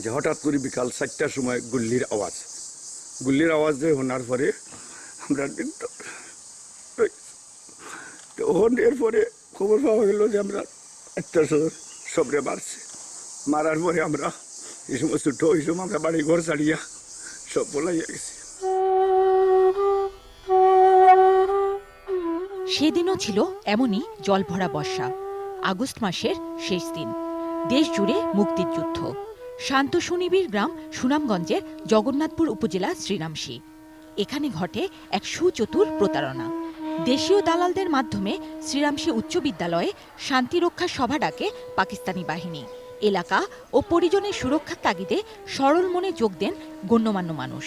আচ্ছা হঠাৎ করে বিকাল চারটার সময় গুল্লির আওয়াজ। গুল্লির আওয়াজ যে শোনার পরে আমরা তখন এরপরে খবর পাওয়া গেল যে আমরা একটা সবরে মারছে। মারার পরে আমরা এই সময় ছোট এই সময় আমরা বাড়ি ঘর ছাড়িয়া সব বলাইয়া গেছি। সেদিনও ছিল এমনই জলভরা বর্ষা, আগস্ট মাসের শেষ দিন। দেশ জুড়ে মুক্তির যুদ্ধ। শান্ত সুনিবিড় গ্রাম সুনামগঞ্জের জগন্নাথপুর উপজেলা শ্রীরামসী। এখানে ঘটে এক সুচতুর প্রতারণা। দেশীয় দালালদের মাধ্যমে শ্রীরামসী উচ্চ বিদ্যালয়ে শান্তিরক্ষা সভা ডাকে পাকিস্তানি বাহিনী। এলাকা ও পরিজনের সুরক্ষার তাগিদে সরল মনে যোগ দেন গণ্যমান্য মানুষ।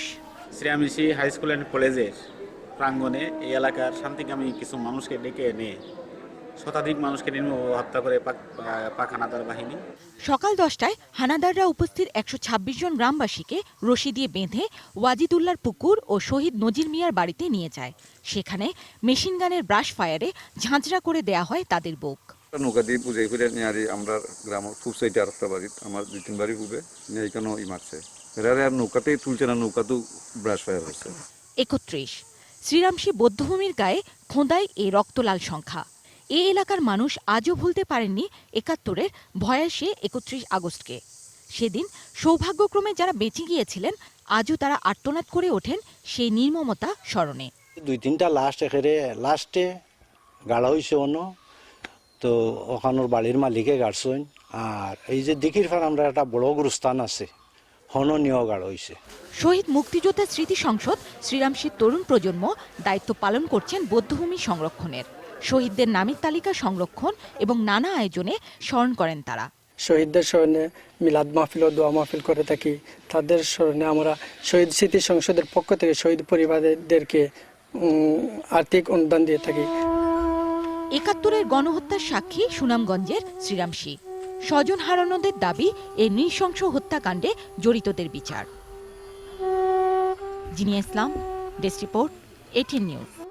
শ্রীরামৃষি হাই স্কুল অ্যান্ড কলেজের প্রাঙ্গণে এই এলাকার শান্তিকামী কিছু মানুষকে ডেকে এনে শতাধিক মানুষকে নির্মম হত্যা করে পাক হানাদার বাহিনী। সকাল দশটায় হানাদাররা উপস্থিত একশো ছাব্বিশ জন গ্রামবাসীকে রশি দিয়ে বেঁধে ওয়াজিদুল্লার পুকুর ও শহীদ নজির মিয়ার বাড়িতে নিয়ে যায়। সেখানে মেশিন গানের ব্রাশ ফায়ারে ঝাঁঝরা করে দেয়া হয় তাদের বুক। নৌকা দিয়ে পুজাই করে নিয়ারি আমরা গ্রামের খুব সাইডে আর একটা বাড়িত আমার দুই তিন বাড়ি খুবে নিয়ে এখানেও ই মারছে। এরা আর নৌকাতেই তুলছে না নৌকা তো ব্রাশ ফায়ার হচ্ছে। একত্রিশ। শ্রীরামসী বৌদ্ধভূমির গায়ে খোঁদাই এই রক্তলাল সংখ্যা। এ এলাকার মানুষ আজও ভুলতে পারেননি একাত্তরের ভয়াসে একত্রিশ আগস্টকে। সেদিন সৌভাগ্যক্রমে যারা বেঁচে গিয়েছিলেন আজও তারা আর্তনাদ করে ওঠেন সেই নির্মমতা স্মরণে। দুই তিনটা লাস্ট এখানে লাস্টে গাড়া হয়েছে অন্য তো ওখানোর বাড়ির মালিকে গাড়ছেন। আর এই যে দিকির ফার আমরা একটা বড় গুরুস্থান আছে হননীয় গাড় হয়েছে শহীদ মুক্তিযোদ্ধা স্মৃতি সংসদ শ্রীরামসীর তরুণ প্রজন্ম দায়িত্ব পালন করছেন বৌদ্ধভূমি সংরক্ষণের। শহীদদের নামের তালিকা সংরক্ষণ এবং নানা আয়োজনে স্মরণ করেন তারা। শহীদদের স্মরণে মিলাদ মাহফিল ও দোয়া মাহফিল করে থাকি। তাদের স্মরণে আমরা শহীদ স্মৃতি সংসদের পক্ষ থেকে শহীদ পরিবারদেরকে আর্থিক অনুদান দিয়ে থাকি। একাত্তরের গণহত্যার সাক্ষী সুনামগঞ্জের শ্রীরামসী স্বজন হারানোদের দাবি এই নৃশংস হত্যাকাণ্ডে জড়িতদের বিচার। Zinia Islam desk report ATN news.